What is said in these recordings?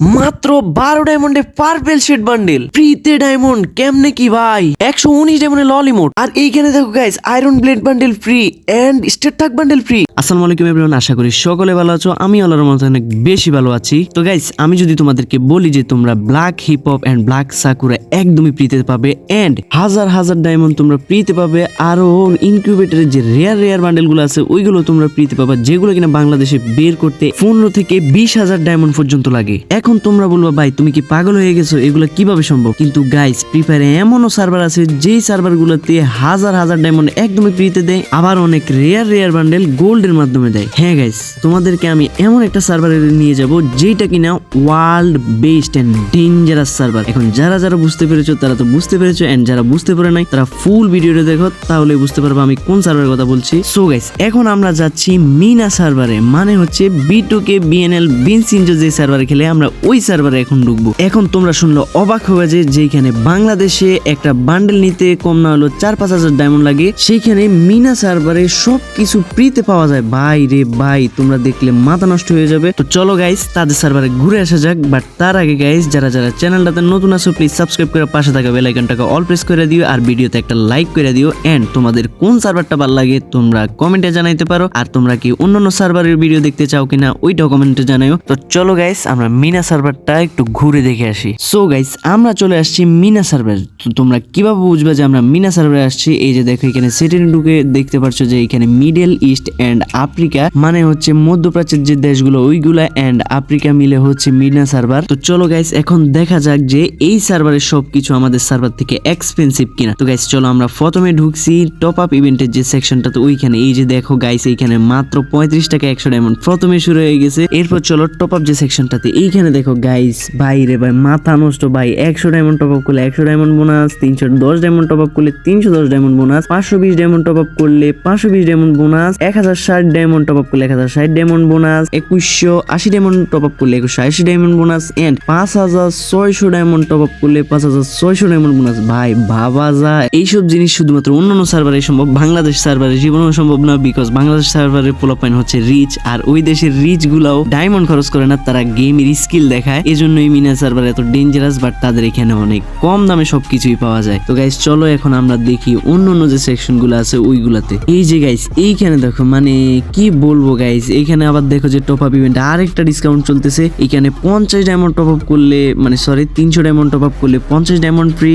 মাত্র বারো ডায়মন্ডে পার্পেল শেড বান্ডেল ফ্রিতে ডায়মন্ড কেমনে কি ভাই? একশো উনিশ ডায়মন্ডে ললিমোট আর এইখানে দেখো guys iron blade bundle free and state thug bundle free আসসালামু আলাইকুম এভরিওয়ান আশা করি সকলে ভালো আছো। আমি আল্লাহর মতো অনেক বেশি ভালো আছি। তো গাইস আমি যদি তোমাদেরকে বলি যে তোমরা black hip hop and black একদমই ফ্রিতে পাবে এন্ড হাজার হাজার ডায়মন্ড তোমরা ফ্রিতে পাবে, আরও ইনকিউবেটরের যে রেয়ার রেয়ার বান্ডেলগুলো আছে, ওইগুলো তোমরা ফ্রিতে পাবে, যেগুলো কিনা বাংলাদেশে বের করতে পনেরো থেকে বিশ হাজার ডায়মন্ড পর্যন্ত লাগে। এখন তোমরা বলব, ভাই, তুমি কি পাগল হয়ে গেছো? এগুলো কীভাবে সম্ভব? কিন্তু গাইস ফ্রি ফায়ারে এমনও সার্ভার আছে, যেই সার্ভার গুলোতে হাজার হাজার ডায়মন্ড একদমই ফ্রিতে দেয়, আবার অনেক রেয়ার রেয়ার বান্ডেল গোল্ডের মাধ্যমে দেয়। হ্যাঁ গাইস তোমাদেরকে আমি এমন একটা সার্ভারে নিয়ে যাব যেটা কিনা world best and dangerous server এখন যারা যারা বুঝতে পেরেছ, তারা তো বুঝতে পেরেছ এন্ড যারা বুঝতে পারে নাই, তারা ফুল ভিডিওটা দেখো, তাহলে বুঝতে পারব আমি কোন সার্ভারের কথা বলছি। সো গাইস এখন আমরা যাচ্ছি মিনা সার্ভারে মানে হচ্ছে বি টু কে বিএনএল বিনসিনজো যে সার্ভারে খেলে, আমরা ওই সার্ভারে এখন ঢুকবো। এখন তোমরা শুনলো অবাক হবে যে যেখানে বাংলাদেশে একটা বান্ডেল নিতে কম না হলো চার পাঁচ হাজার ডায়মন্ড লাগে, সেইখানে মিনা সার্ভারে সব কিছু ফ্রিতে পাওয়া যায়। ভাই রে ভাই, তোমরা দেখলে মাথা নষ্ট হয়ে যাবে। তো চলো গাইস তাদের সার্ভারে ঘুরে আসা যাক। বাট তার আগে গাইস যারা যারা চ্যানেলটাতে নতুন আছো প্লিজ সাবস্ক্রাইব করে পাশে থাকা বেল আইকনটাকে অল প্রেস করে দিও আর ভিডিওতে একটা লাইক করে দিও। এন্ড তোমাদের কোন সার্ভারটা ভালো লাগে, তোমরা কমেন্টে জানাইতে পারো। আর তোমরা কি অন্যান্য সার্ভারের ভিডিও দেখতে চাও কিনা, ওইটাও কমেন্টে জানাও তো চলো গাইস আমরা মিনা সার্ভারটা একটু ঘুরে দেখে আসি। সো গাইস আমরা চলে আসছি মিনা সার্ভার তোমরা কীভাবে বুঝবে যে আমরা মিনা সার্ভারে আসছি? এই যে দেখো, এখানে সেটিং ঢুকে দেখতে পাচ্ছ যে এখানে মিডল ইস্ট এন্ড আফ্রিকা মানে হচ্ছে মধ্যপ্রাচ্যের যে দেশগুলো, ওইগুলা এন্ড আফ্রিকা মিলে হচ্ছে মিনা সার্ভার তো চলো গাইস এখন দেখা যাক যে এই সার্ভারের সবকিছু আমাদের সার্ভার থেকে এক্সপেন্সিভ কিনা। তো গাইস চলো আমরা প্রথমে ঢুকছি টপ আপ ইভেন্টের যে সেকশনটা তো ওইখানে। এই যে দেখো গাইস এইখানে মাত্র পঁয়ত্রিশ টাকা একশো ডায়মন্ড প্রথমে শুরু হয়ে গেছে। এরপর চলো টপ আপ যে সেকশনটাতে এইখানে দেখো গাইস ভাই রে ভাই, মাথা নষ্ট, ভাই, একশো ডায়মন্ড টপ আপ করলে একশো ডায়মন্ড বোনাস তিনশো দশ ডায়মন্ড টপ আপ করলে তিনশো দশ ডায়মন্ড বোনাস পাঁচশো বিশ ডায়মন্ড টপ আপ করলে পাঁচশো বিশ ডায়মন্ড বোনাস এক হাজার ষাট ডায়মন্ড টপ আপ করলে এক হাজার ষাট ডায়মন্ড বোনাস একুশশো আশি ডায়মন্ড টপ আপ করলে একুশশো আশি ডায়মন্ড বোনাস এন্ড পাঁচ হাজার ছয়শো ডায়মন্ড টপ আপ করলে পাঁচ হাজার ছয়শো ডায়মন্ড বোনাস ভাই, ভাবা যায়। এইসব জিনিস শুধুমাত্র অন্যান্য সার্ভারে সম্ভব, বাংলাদেশ সার্ভারে জীবনেও সম্ভব না বিকজ বাংলাদেশ সার্ভারের পোলাপাইন হচ্ছে রিচ আর ওই দেশের রিচ গুলাও ডায়মন্ড খরচ করে না, তারা গেমের স্কিল দেখায়, এজন্যই মিনা সার্ভার এত ডেঞ্জারাস বাট তাদের এখানে অনেক কম দামে সবকিছুই পাওয়া যায়। তো গাইস চলো এখন আমরা দেখি অন্য অন্য যে সেকশনগুলো আছে, ওইগুলাতে। এই যে গাইস এইখানে দেখো মানে কি বলব গাইস এইখানে আবার দেখো যে টপ আপ ইভেন্ট আরেকটা ডিসকাউন্ট চলতেছে। এখানে পঞ্চাশ ডায়মন্ড টপ আপ করলে মানে সরি তিনশো ডায়মন্ড টপ আপ করলে পঞ্চাশ ডায়মন্ড ফ্রি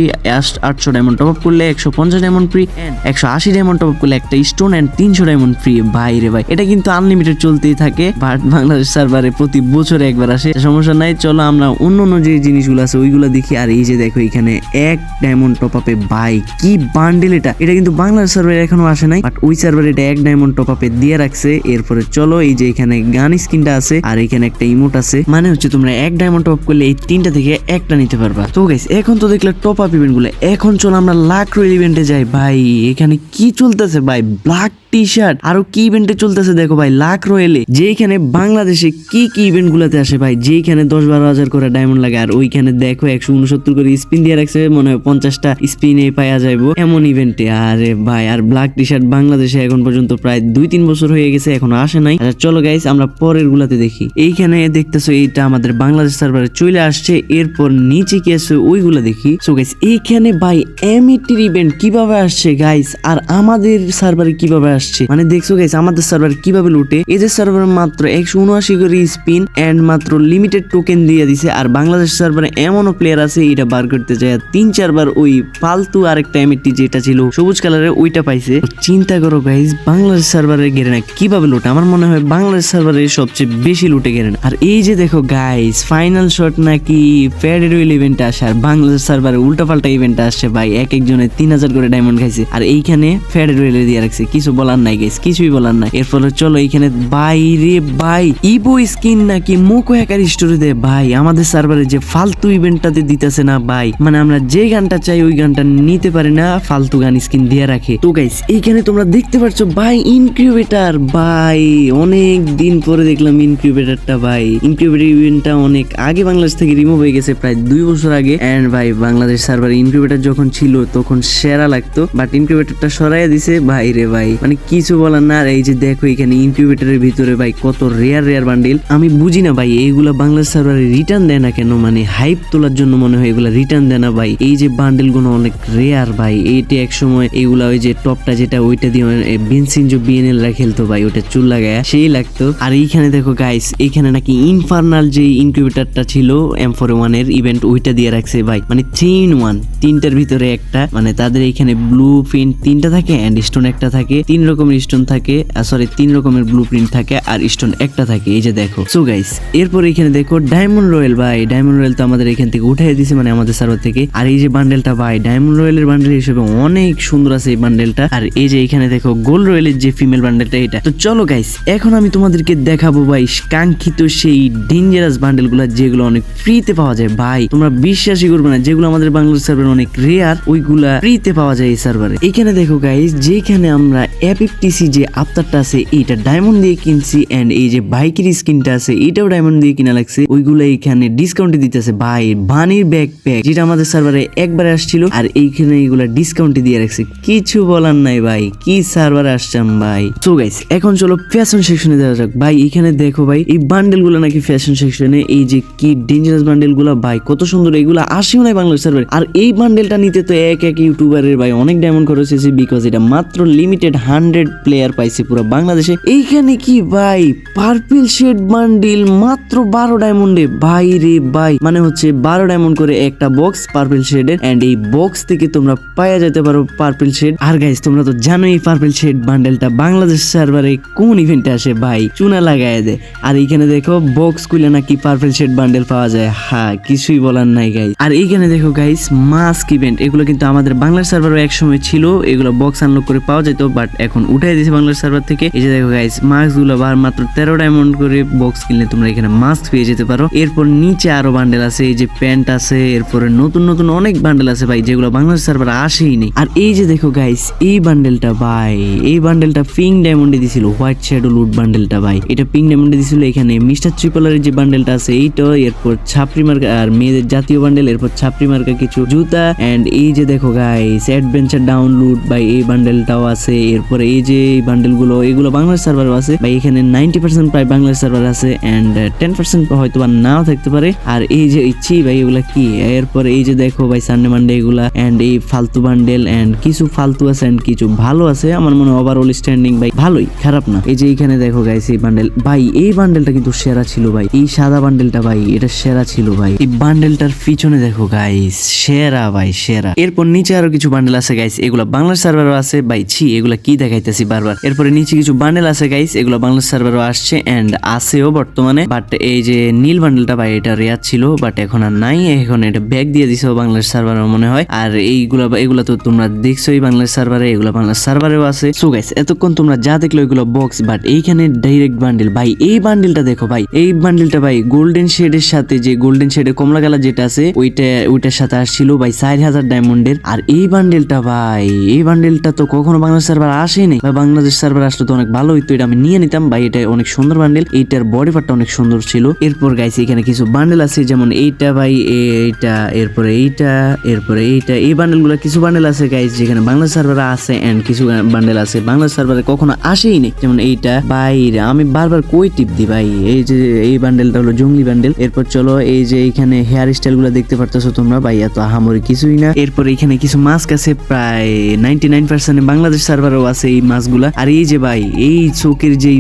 আটশো ডায়মন্ড টপ আপ করলে একশো পঞ্চাশ ডায়মন্ড ফ্রি একশো আশি ডায়মন্ড টপ আপ করলে একটা স্টোন অ্যান্ড তিনশো ডায়মন্ড ফ্রি ভাই রে ভাই, এটা কিন্তু আনলিমিটেড চলতেই থাকে বাট বাংলাদেশ সার্ভারে প্রতি বছরে একবার আসে। সমস্যা নাই, চলো আমরা অন্য অন্য যে জিনিসগুলো আছে, ওইগুলো দেখি। আর এই যে দেখো, এখানে এক ডায়মন্ড টপ আপে ভাই, কি বান্ডেল এটা। এটা কিন্তু বাংলাদেশ সার্ভারে এখনও আসে নাই বাট ওই সার্ভারে এটা এক ডায়মন্ড টপ আপে দিয়ে রাখছে। এরপরে চলো, এই যে এখানে গান স্কিনটা আছে, আর এখানে একটা ইমোট আছে। মানে হচ্ছে তোমরা এক ডায়মন্ড টপ করলে এই তিনটা থেকে একটা নিতে পারবা। তো গাইস এখন তো দেখলে টপ আপ ইভেন্টগুলো। এখন চলো আমরা লাখ রোল ইভেন্টে যাই। ভাই, এখানে কি চলতেছে, ভাই? ব্ল্যাক টি শার্ট আরও কি ইভেন্টে চলতেছে দেখো ভাই, লাখ রয়েলে। যেখানে বাংলাদেশে কি কি ইভেন্ট গুলাতে আসে ভাই যেখানে দশ বারো হাজার করে ডায়মন্ড লাগে, আর ওইখানে দেখো একশো উনসত্তর করে স্পিন দিয়ে রাখছে, মনে হয় পঞ্চাশটা স্পিনে পাওয়া যাইবো এমন ইভেন্টে আরে ভাই, আর ব্ল্যাক টি শার্ট বাংলাদেশে এখন পর্যন্ত প্রায় দুই তিন বছর হয়ে গেছে, এখনও আসে নাই। আচ্ছা চলো গাইস আমরা পরের গুলাতে দেখি। এইখানে দেখতেছো, এইটা আমাদের বাংলাদেশ সার্ভারে চলে আসছে, এরপর নিচে কি আছে ওইগুলা দেখি। সো গাইস এইখানে ভাই এমিটির ইভেন্ট কীভাবে আসছে গাইস আর আমাদের সার্ভারে কীভাবে আসছে? মানে দেখছ গাইস আমাদের সার্ভার কীভাবে লুটে? এদের সার্ভার মাত্র একশো উনআশি করে স্পিন এন্ড মাত্র লিমিটেড টোকেন দিয়ে দিছে। আর বাংলাদেশ সার্ভারে এমনও প্লেয়ার আছে এটা বার করতে যায়। তিন, চারবার ওই ফালতু আরেকটা এমিটি যেটা ছিল, সবুজ কালারের ওইটা পাইছে। চিন্তা করো গাইস বাংলাদেশ সার্ভারে গেরে না কীভাবে লুটে? আমার মনে হয় বাংলাদেশ সার্ভারে সবচেয়ে বেশি লুটে গেরে না আর এই যে দেখো গাইস ফাইনাল শট নাকি ফেডারেল ইভেন্ট আসে, আর বাংলাদেশ সার্ভারে উল্টা পাল্টা ইভেন্ট আসছে ভাই। এক একজনের তিন হাজার করে ডায়মন্ড খাইছে। আর এইখানে ফেডারেল দিয়ে রাখছে। কিছু বলার নাই গাইস কিছুই বলার নাই। এর ফলে চলো এইখানে বাইরে ভাই ইবো স্কিন নাকি মুখো হ্যাকার স্টোরি দে ভাই, আমাদের সার্ভারে যে ফালতু ইভেন্টটাতে দিতেছে না, ভাই মানে আমরা যে গানটা চাই, ওই গানটা নিতে পারি না, ফালতু গান স্কিন দিয়ে রাখে। তো গাইস এইখানে তোমরা দেখতে পাচ্ছ ভাই ইনকিউবেটার ভাই, অনেক দিন পরে দেখলাম ইনকিউবেটারটা ভাই। ইনকিউবেটার ইভেন্টটা অনেক আগে বাংলাদেশ থেকে রিমুভ হয়ে গেছে, প্রায় দুই বছর আগে। এন্ড ভাই, বাংলাদেশ সার্ভারে ইনকিউবেটার যখন ছিল, তখন সেরা লাগতো। বাট ইনকিউবেটারটা সরাইয়া দিছে, ভাই রে ভাই মানে কিছু বলার না এই যে দেখো এখানে ইনকিউবেটরের ভিতরে ভাই কত রেয়ার রেয়ার বান্ডিল আমি বুঝি না ভাই, এইগুলা বাংলা সার্ভারে রিটার্ন দেয় না কেন? মানে হাইপ তোলার জন্য মনে হয় এগুলা রিটার্ন দেয় না ভাই। এই যে বান্ডিলগুলো অনেক রেয়ার ভাই, এইটা এক সময় এইগুলা ওই যে টপটা যেটা ওইটা দিয়ে বেনসিন যে বিএনএল রা খেলতো ভাই, ওটা চুল লাগায়, সেই লাগতো। আর এইখানে দেখো গাইস এইখানে নাকি ইনফার্নাল যে ইনকিউবেটরটা ছিল এম ফোর ওয়ানের ইভেন্ট ওইটা দিয়ে রাখছে ভাই। মানে থ্রি ইন ওয়ান তিনটার ভিতরে একটা মানে তাদের এইখানে ব্লু প্রিন্ট তিনটা থাকে অ্যান্ড স্টোন একটা থাকে। তিন রকমের স্টোন থাকে সরি তিন রকমের ব্লু প্রিন্ট থাকে আর স্টোন একটা থাকে, এই যে দেখো। সো গাইস এরপর এখানে দেখো ডায়মন্ড রয়েল ভাই। ডায়মন্ড রয়েল তো আমাদের এখান থেকে উঠে দিছে মানে আমাদের সার্ভার থেকে। আর এই যে বান্ডেলটা ভাই ডায়মন্ড রয়েলের বান্ডেল হিসেবে অনেক সুন্দর আছে এই বান্ডেলটা আর এই যে এখানে দেখো গোল্ড রয়েলের যে ফিমেল বান্ডেলটা এটা। তো চলো গাইস এখন আমি তোমাদেরকে দেখাবো, ভাই, কাঙ্ক্ষিত সেই ডেঞ্জারাস বান্ডেলগুলা যেগুলো অনেক ফ্রিতে পাওয়া যায়। ভাই, তোমরা বিশ্বাসই করবে না, যেগুলো আমাদের বাংলাদেশ সার্ভারে অনেক রেয়ার ওইগুলা ফ্রিতে পাওয়া যায় এই সার্ভারে এখানে দেখো গাইস যেখানে আমরা এপিপটিসি যে আফতারটা আছে, এইটা ডায়মন্ড দিয়ে কিনছি এন্ড এই যে বাইকের স্কিনটা আছে এটাও ডায়মন্ড দিয়ে কিনা লাগছে। ওইগুলো এইখানে ডিসকাউন্টে দিতেছে ভাই, বানির ব্যাগ প্যাক যেটা আমাদের সার্ভারে একবারে আসছিল আর এইখানে এইগুলা ডিসকাউন্টে দিয়ে রাখছে। কিছু বলার নাই ভাই, কি সার্ভারে আসছাম ভাই? তো গাইস এখন চলো ফ্যাশন সেকশনে যাওয়া যাক। ভাই, এখানে দেখো ভাই, এই বান্ডেলগুলো নাকি ফ্যাশন সেকশনে এই যে কি ডেঞ্জারাস বান্ডেলগুলো ভাই, কত সুন্দর, এগুলো আসেও নাই বাংলাদেশ সার্ভারে আর এই বান্ডেলটা নিতে তো এক এক ইউটিউবারের ভাই অনেক ডায়মন্ড খরচ হয়েছে বিকজ এটা মাত্র লিমিটেড হান্ড্রেড প্লেয়ার পাইছে পুরো বাংলাদেশে। এইখানে কি ভাই? পার্পল শেড বান্ডিল, মাত্র বারো ডায়মন্ডে ভাই রে ভাই। মানে হচ্ছে বারো ডায়মন্ড করে একটা বক্স পার্পল শেডের এন্ড এই বক্স থেকে তোমরা পাওয়া যেতে পারো পার্পল শেড আর গাইস তোমরা তো জানোই এই পার্পল শেড বান্ডেলটা বাংলাদেশ সার্ভারে কোন ইভেন্টে আসে ভাই? চুনা লাগায় দেয়। আর এইখানে দেখো বক্স খুলে নাকি পার্পল শেড বান্ডেল পাওয়া যায়। হ্যাঁ কিছুই বলার নাই গাইস আর এইখানে দেখো গাইস মাস্ক ইভেন্ট এগুলো কিন্তু আমাদের বাংলার সার্ভারও এক সময় ছিল। এগুলো বক্স আনলক করে পাওয়া যেত বাট এখন উঠাই দিয়েছে বাংলার সার্ভার থেকে। এই যে দেখো গাইস মাস্কগুলো বার মাত্র তেরো ডায়মন্ড করে বক্স কিনলে তোমরা এখানে মাস্ক পেয়ে যেতে পারো। এরপর নিচে আরও বান্ডেল আছে, এই যে প্যান্ট আছে, এরপরে নতুন নতুন অনেক বান্ডেল আছে ভাই, যেগুলো বাংলাদেশ সার্ভার আসেই নেই। আর এই যে দেখো গাইস এই বান্ডেলটা ভাই, এই বান্ডেলটা পিঙ্ক ডায়মন্ডে দিছিল হোয়াইট শ্যাডো লুট বান্ডেলটা ভাই। এটা পিঙ্ক ডায়মন্ডে দিছিল এখানে মিস্টার ট্রিপলারের যে বান্ডেলটা আছে, এইটা, এরপর ছাপরি মার্কা আর মেয়েদের জাতীয় বান্ডেল এরপর ছাপরি মার্কা কিছু জুতা। এন্ড এই যে দেখো গাইস অ্যাডভেঞ্চার ডাউনলোড ভাই, এই বান্ডেলটাও আছে, এরপরে এই যে এই বান্ডেলগুলো এগুলো বাংলাদেশ সার্ভারও আছে। ভাই, এখানে নাইনটি পার্সেন্ট প্রায় বাংলাদেশ সার্ভার আছে এন্ড টেন পার্সেন্ট হয়তো বা নাও থাকতে পারে। আর এই যে ইচ্ছি ভাই, এগুলা কি? এরপর এই যে দেখো ভাই সানডে মানডে এগুলা এন্ড এই ফালতু বান্ডেল এন্ড কিছু ফালতু আছে এন্ড কিছু ভালো আছে। আমার মনে হয় ওভারঅল স্ট্যান্ডিং ভাই, ভালোই, খারাপ না। এই যে এখানে দেখো গাইস এই বান্ডেল ভাই, এই বান্ডেলটা কিন্তু সেরা ছিল ভাই। এই সাদা বান্ডেলটা ভাই, এটা সেরা ছিল ভাই। এই বান্ডেলটার পিছনে দেখো গাইস সেরা ভাই, সেরা। এরপর নিচে আরও কিছু বান্ডেল আছে গাইস এগুলা বাংলা সার্ভারও আছে। ভাই, ছি, এগুলা কি দেখাইতেছি বারবার। এরপরে নিচে কিছু বান্ডেল আছে গাইস এগুলো বাংলা সার্ভারও আসছে এন্ড আছেও বর্তমানে বাট এই যে নীল বান্ডেলটা ভাই, এটা রেয়ার ছিল বাট এখন আর নাই, এখন এটা ব্যাগ দিয়ে দিছে বাংলাদেশ সার্ভার মনে হয়। আর এইগুলা এগুলা তো তোমরা দেখছোই বাংলাদেশ সার্ভারে এগুলো বাংলাদেশ সার্ভারেও আছে। সো গাইস এতক্ষণ তোমরা যা দেখল এগুলো বক্স বাট এইখানে ডাইরেক্ট বান্ডেল ভাই, এই বান্ডেলটা দেখো ভাই, এই বান্ডেলটা ভাই গোল্ডেন শেডের সাথে যে গোল্ডেন শেডের কমলা কালার যেটা আছে, ওইটা, ওইটার সাথে আসছিল ভাই, চার হাজার ডায়মন্ডের আর এই বান্ডেলটা ভাই, এই বান্ডেলটা তো কখনো বাংলাদেশ সার্ভার আসেনি ভাই, বাংলাদেশ সার্ভার আসলে তো অনেক ভালো হইতো এটা আমি নিয়ে নিতাম। ভাই, এটা অনেক সুন্দর বান্ডেল এইটার বডি পার্টটা অনেক সুন্দর ছিল। এরপর গাইছে এখানে কিছু বান্ডেল আছে, যেমন এইটা ভাই, এইটা, এরপরে এইটা এরপরে এইটা। এই বান্ডেলগুলো কিছু বান্ডেল আছে গাইস যেখানে বাংলা সার্ভারে আছে এন্ড কিছু বান্ডেল আছে। বাংলা সার্ভারে কখনো আসেই নি যেমন এইটা, ভাই আমি বারবার কই টিপ দি ভাই? এই যে, এই বান্ডেলটা হলো জঙ্গলি বান্ডেল এরপর চলো, এই যে এখানে হেয়ার স্টাইলগুলো দেখতে পারতেছো তোমরা। ভাই, এত আহামরি কিছুই না। এরপর এখানে কিছু মাস্ক আছে, প্রায় নাইনটি নাইন পার্সেন্ট বাংলাদেশ সার্ভারও আছে। এই মাছগুলা। আর এই যে ভাই, এই চোখের যে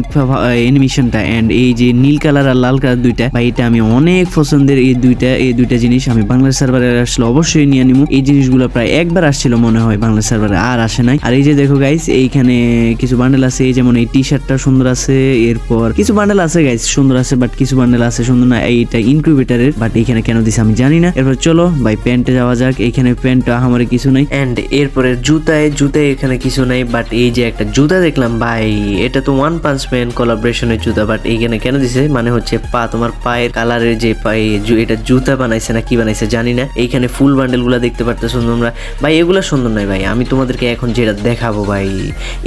অ্যানিমেশনটা এন্ড এই যে নীল কালার আর লাল কালার দুইটা, ভাই, এটা আমি অনেক পছন্দের এই দুইটা এই দুইটা জিনিস আমি বাংলাদেশ সার্ভারে আসলে অবশ্যই নিয়ে নিবো এই জিনিসগুলো প্রায় একবার আসছিল মনে হয় বাংলাদেশ সার্ভারে আর আসে নাই। আর এই যে দেখো গাইস এইখানে কিছু বান্ডেল আছে, এই যেমন এই টি শার্টটা সুন্দর আছে, এরপর কিছু বান্ডেল আছে গাইস সুন্দর আছে বাট কিছু বান্ডেল আছে সুন্দর না, এইটা ইনকিউবেটারের বাট এইখানে কেন দিছে আমি জানি না। এরপর চলো, ভাই প্যান্টে যাওয়া যাক, এইখানে প্যান্ট আমার কিছু নাই। এন্ড এরপরে জুতায় জুতায় এখানে কিছু নাই বাট এই যে একটা জুতা দেখলাম, ভাই, এটা তো ওয়ান পাঞ্চ ম্যান কোলাবরেশনের জুতা বাট এইখানে কেন দিছে? মানে হচ্ছে, পা, তোমার পায়ের কালারের যে পায়ে এটা জুতা বানাইছে না কি বানাইছে জানি না। এইখানে ফুল বান্ডেলগুলা দেখতে পারতেছো তোমরা। ভাই, এগুলা সুন্দর নয় ভাই, আমি তোমাদেরকে এখন যেটা দেখাবো ভাই,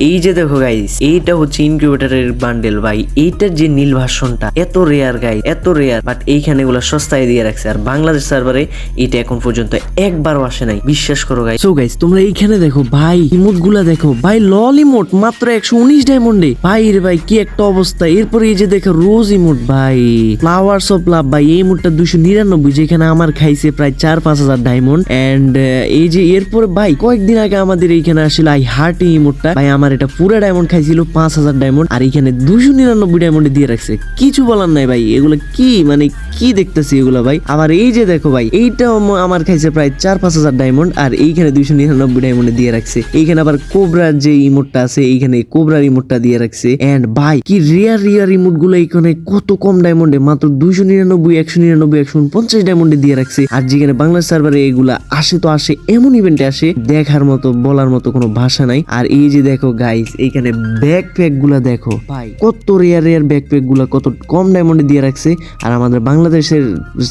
এই যে দেখো গাইস এইটা হচ্ছে ইনকিউবেটরের বান্ডেল ভাই, এইটার যে নীল ভাষণটা এত রেয়ার গাই এত রেয়ার বাট এইখানে এগুলা সস্তায় দিয়ে রাখছে। আর বাংলাদেশ সার্ভারে এটা এখন পর্যন্ত একবারও আসে নাই, বিশ্বাস করো গাইস সো গাইস তোমরা এইখানে দেখো, ভাই ইমোটগুলা দেখো, ভাই লল ইমোট, মাত্র একশো উনিশ ডায়মন্ডে ভাই রে ভাই, কি একটা অবস্থা। এরপরে এই যে দেখো রোজ ইমোট, ভাই। ফ্লাওয়ার্স অফ লাভ ভাই, এই ইমোটটা দুশো নিরানব্বই, যেখানে আমার খাইছে প্রায় চার পাঁচ হাজার ডায়মন্ড এন্ড এই যে এরপরে, ভাই, কয়েকদিন আগে আমাদের এইখানে আসলে আই হার্ট এই ইমোটটা। ভাই, আমার এটা পুরো ডায়মন্ড খাইছিল, পাঁচ হাজার ডায়মন্ড আর এখানে দুশো নিরানব্বই ডায়মন্ডে দিয়ে রাখছে। কিছু বলার নাই, ভাই, এগুলো কি মানে কি দেখতেছি এগুলো, ভাই? আবার এই যে দেখো, ভাই এইটাও ম- আমার খাইছে প্রায় চার পাঁচ হাজার ডায়মন্ড আর এইখানে দুইশো নিরানব্বই ডায়মন্ডে দিয়ে রাখছে। এইখানে আবার কোবরার যে ইমোটটা আছে, এইখানে কোবরার ইমোটটা দিয়ে রাখছে। এন্ড ভাই, কি রিয়ার রিয়ার রিমোটগুলো এখানে কত কম ডায়মন্ডে মাত্র দুইশো নিরানব্বই, একশো নিরানব্বই, একশো পঞ্চাশ ডায়মন্ডে দিয়ে রাখছে। আর যেখানে বাংলা সার্ভারে এগুলা আসে তো আসে, এমন ইভেন্টে আসে, দেখার মতো, বলার মতো কোনো ভাষা নাই। আর এই যে দেখো গাইস এইখানে ব্যাকপ্যাকগুলা দেখো। ভাই, কত রেয়ার রেয়ার ব্যাকপ্যাকগুলা, কত কম ডায়মন্ডে দিয়ে রাখছে। আর আমাদের বাংলাদেশের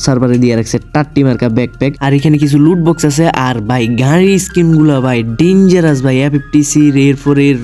সার্ভারে দিয়ে রাখছে টাট্টি মার্কা ব্যাকপ্যাক আর এখানে কিছু লুট বক্স আছে। আর ভাই গাড়ি স্কিনগুলা ভাই ডেঞ্জারাস ভাই এফএফটিসি এরপর এর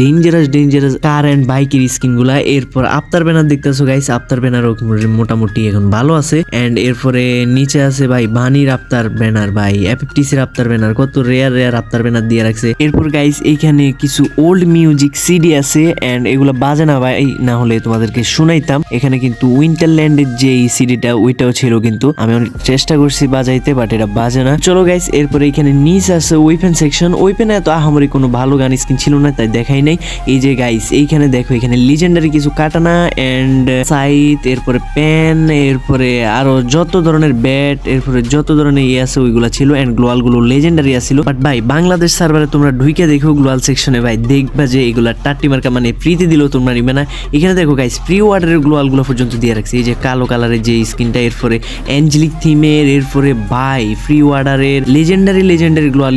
ডেঞ্জারাস ডেঞ্জারাস কার এন্ড বাইকের স্কিনগুলা এরপর আফতার ব্যানার দেখতেছো গাইস আফতার ব্যানারও মোটামুটি এখন ভালো আছে। এন্ড এরপরে নিচে আছে ভাই বানির আফতার ব্যানার ভাই। এফএফটিসির আফতার ব্যানার কত রেয়ার রেয়ার আফতার ব্যানার দিয়ে রাখছে। এরপর গাইস এইখানে কিছু ওল্ড মিউজিক সিডি আছে। এন্ড এগুলো বাজে না ভাই না হলে তোমাদেরকে শুনাইতাম। এখানে কিন্তু উইন্টারল্যান্ডের যে সিডিটা ওইটাও ছিল কিন্তু। আমি অনেক চেষ্টা করছি বাজাইতে বাট এটা বাজে না। চলো গাইস এরপরে এখানে নিচ আছে ওয়েপেন সেকশন ওয়েপেনে এত আহামরি কোনো ভালো গান স্কিন ছিল না, তাই দেখাই নাই। এই যে গাইস এইখানে দেখো, এখানে লিজেন্ডারি কিছু কাটানা এন্ড সাইট এরপরে পেন এরপরে আরও যত ধরনের ব্যাট এরপরে যত ধরনের ইয়ে আছে, ওইগুলা ছিল এন্ড গ্লোয়ালগুলো লেজেন্ডারি আছিল। বাট ভাই, বাংলাদেশ সার্ভারে তোমরা ঢুকে দেখো গ্লোয়াল সেকশনে ভাই, দেখবা যে এগুলা টাট্টি মার্কা মানে ফ্রিতে দিলেও তোমরা নিবে না। এখানে দেখো গাইস প্রি ওয়ার্ডারের গ্লোয়ালগুলো পর্যন্ত দিয়ে রাখছে। এই যে কালো কালারের যে স্কিনটা এরপরে অ্যাঞ্জেলিক থিমের এরপরে ভাই ফ্রি ওয়ার্ডারের লেজেন্ডারি লেজেন্ডারি গ্লোয়াল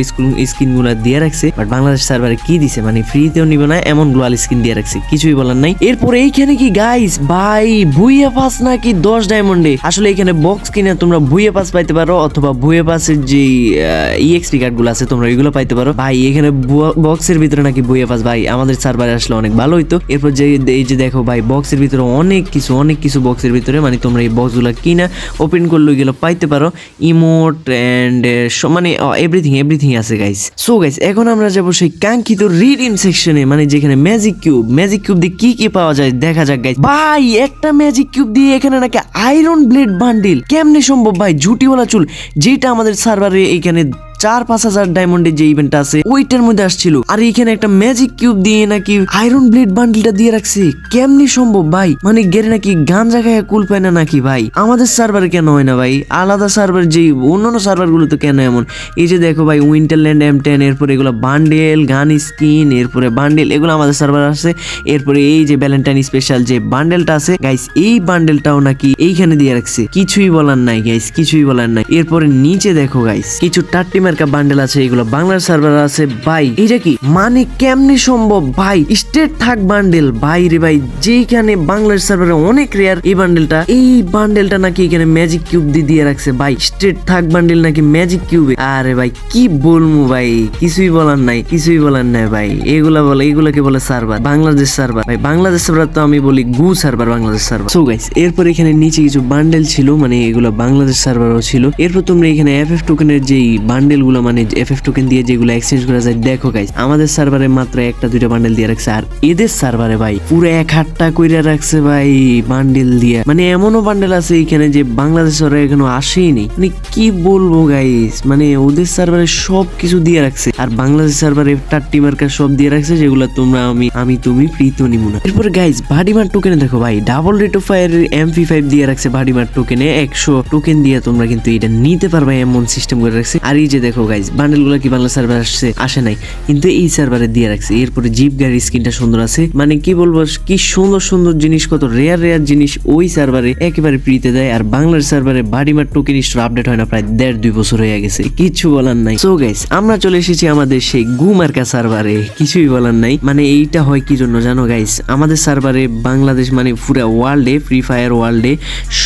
স্কিনগুলো দিয়ে রাখছে। বাট বাংলাদেশ সার্ভারে কি দিছে মানে ফ্রিতেও নিবে না, এমন গ্লোয়াল স্কিন দিয়ে রাখছে, কিছুই বলার নাই। এরপরে এইখানে কি গাইস ভাই, ভুইয়া পাস নাকি দশ ডায়মন্ডে আসলে এখানে বক্স কিনে তোমরা ভুইয়া পাস পাইতে পারো, অথবা ভুইয়া পাসের যে ইএক্সপি কার্ডগুলো আছে, তোমরা এগুলো পাইতে পারো। ভাই, এখানে বক্সের ভিতরে নাকি ভুইয়া পাস? ভাই, আমাদের সার্ভারে আসলে অনেক ভালো হইতো। এরপর যে, এই যে দেখো, ভাই বক্সের ভিতরে অনেক কিছু অনেক কিছু বক্সের ভিতরে মানে তোমরা এই বক্সগুলো কিনা ওপেন করলে গেলে পাইতে পারো। ইমোট অ্যান্ড মানে এভরিথিং এভরিথিং আছে গাইস সো গাইস এখন আমরা যাব সেই কাঙ্ক্ষিত রিডিং সেকশনে মানে যেখানে ম্যাজিক কিউব ম্যাজিক কিউব দিয়ে কি কি পাওয়া যায়, দেখা যাক গাইস ভাই, একটা ম্যাজিক কিউব দিয়ে এখানে নাকি আয়রন ব্লেড বান্ডিল কেমনে সম্ভব ভাই? ঝুটিওয়ালা চুল, যেটা আমাদের সার্ভারে এইখানে চার পাঁচ হাজার ডায়মন্ডের যে ইভেন্ট আছে, ওইটার মধ্যে আসছিল। আর এখানে একটা ম্যাজিক কিউব দিয়ে নাকি আয়রন ব্লেড বান্ডিলটা দিয়ে রাখছে। কেমনি সম্ভব ভাই? মানে গেরে নাকি গান জায়গায় কুল পায় না নাকি ভাই? আমাদের সার্ভারে কেন হয় না ভাই? আলাদা সার্ভার যে অন্যান্য সার্ভারগুলো তো কেন এমন? এই যে দেখো ভাই উইন্টারল্যান্ড এম টেন এরপরে এগুলো বান্ডেল গান স্কিন এরপরে বান্ডেল এগুলো আমাদের সার্ভার আছে এরপরে এই যে ভ্যালেন্টাইন স্পেশাল যে বান্ডেলটা আছে গাইস এই বান্ডেলটাও নাকি এইখানে দিয়ে রাখছে। কিছুই বলার নাই গাইস কিছুই বলার নাই। এরপরে নিচে দেখো গাইস কিছু টাট্টি মার্কা বান্ডেল আছে, এগুলো বাংলার সার্ভার আছে। ভাই, এটা কি? মানে কেমনে সম্ভব? ভাই স্টেট থাক বান্ডেল ভাই রে ভাই যেখানে বাংলার সার্ভারে অনেক রেয়ার এই বান্ডেলটা এই বান্ডেলটা নাকি এখানে ম্যাজিক কিউব দিয়ে দিয়ে রাখছে। ভাই স্টেট থাক বান্ডেল নাকি ম্যাজিক কিউবে আরে ভাই, কি বলব ভাই? কিছুই বলার নাই, কিছুই বলার নাই ভাই। এগুলা বলে, এগুলাকে বলে সার্ভার বাংলাদেশ সার্ভার ভাই, বাংলাদেশ সার্ভার তো আমি বলি গু server Bangladesh server so guys এরপর এখানে নিচে কিছু বান্ডেল ছিল মানে এগুলো বাংলাদেশ সার্ভারও ছিল। এরপর তোমরা এখানে এফ এফ টোকেনের যেই বান্ডেল গুলো মানে এফ এফ টোকেন দিয়ে যেগুলো এক্সচেঞ্জ করা যায়, দেখো গাইস আমাদের সার্ভারে মাত্র একটা, দুইটা বান্ডেল দিয়ে রাখছে। আর এদের সার্ভারে ভাই, পুরো এক হাটটা কইরা রাখছে ভাই বান্ডেল দিয়ে। মানে এমনও বান্ডেল আছে এখানে যে বাংলাদেশ ওরা এখনও আসেই নেই। মানে কি বলব গাইস মানে ওদের সার্ভারে সব কিছু দিয়ে রাখছে। আর বাংলাদেশ সার্ভারে টাট্টি মার্কা সব দিয়ে রাখছে যেগুলো তোমরা আমি আমি, তুমি প্রীত নিমু না। এরপর গাইস বাডিমার টোকেনে দেখো ভাই double rate of fire M MP five দিয়ে রাখছে বাডিমার টোকেনে একশো টোকেন দিয়ে তোমরা কিন্তু এটা নিতে পারবে, এমন সিস্টেম করে রাখছে। আর এই যে দেখো গাইস বান্ডেলগুলো কি বাংলা সার্ভার আসছে? আসে নাই। কিন্তু এই সার্ভারে দিয়ে রাখছে। এরপরে জিপ গাড়ির স্কিনটা সুন্দর আছে। মানে কি বলব, কি সুন্দর সুন্দর জিনিস, কত রেয়ার রেয়ার জিনিস ওই সার্ভারে একেবারে ফ্রিতে দেয়। আর বাংলার সার্ভারে বাডিমার টোকেন স্টোর আপডেট হয় না, প্রায় দেড়, দুই বছর হয়ে গেছে। কিছু বলার নাই। সো গাইস আমরা চলে এসেছি আমাদের সেই গুমার্কা সার্ভারে কিছুই বলার নাই। মানে এইটা হয় কি জন্য জানো গাইস আমাদের সার্ভারে বাংলাদেশ মানে পুরো ওয়ার্ল্ডে ফ্রি ফায়ার ওয়ার্ল্ডে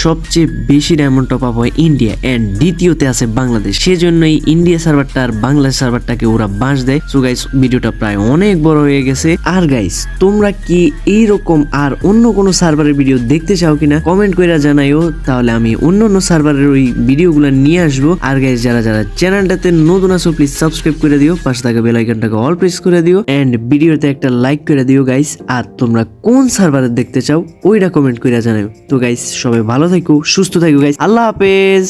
সবচেয়ে বেশি ডায়মন্ড টপ আপ হয় ইন্ডিয়া এন্ড দ্বিতীয়তে আছে বাংলাদেশ। সেজন্যই ইন্ডিয়া ইন্ডিয়া সার্ভারটা আর বাংলাদেশ সার্ভারটাকে ওরা বাঁশ দেয়। সো গাইস ভিডিওটা প্রায় অনেক বড় হয়ে গেছে। আর গাইস তোমরা কি এইরকম আর অন্য কোনো সার্ভারের ভিডিও দেখতে চাও কিনা? কমেন্ট করে জানাইও, তাহলে আমি অন্য অন্য সার্ভারের ওই ভিডিওগুলো নিয়ে আসব। আর গাইস যারা যারা চ্যানেলটাতে নতুন আছো প্লিজ সাবস্ক্রাইব করে দিও, পাশে থাকা বেল আইকনটাকে অল প্রেস করে দিও এন্ড ভিডিওতে একটা লাইক করে দিও গাইস আর তোমরা কোন সার্ভারে দেখতে চাও, ওইটা কমেন্ট করে জানাও তো গাইস সবাই ভালো থাকো, সুস্থ থাকো গাইস আল্লাহ হাফেজ!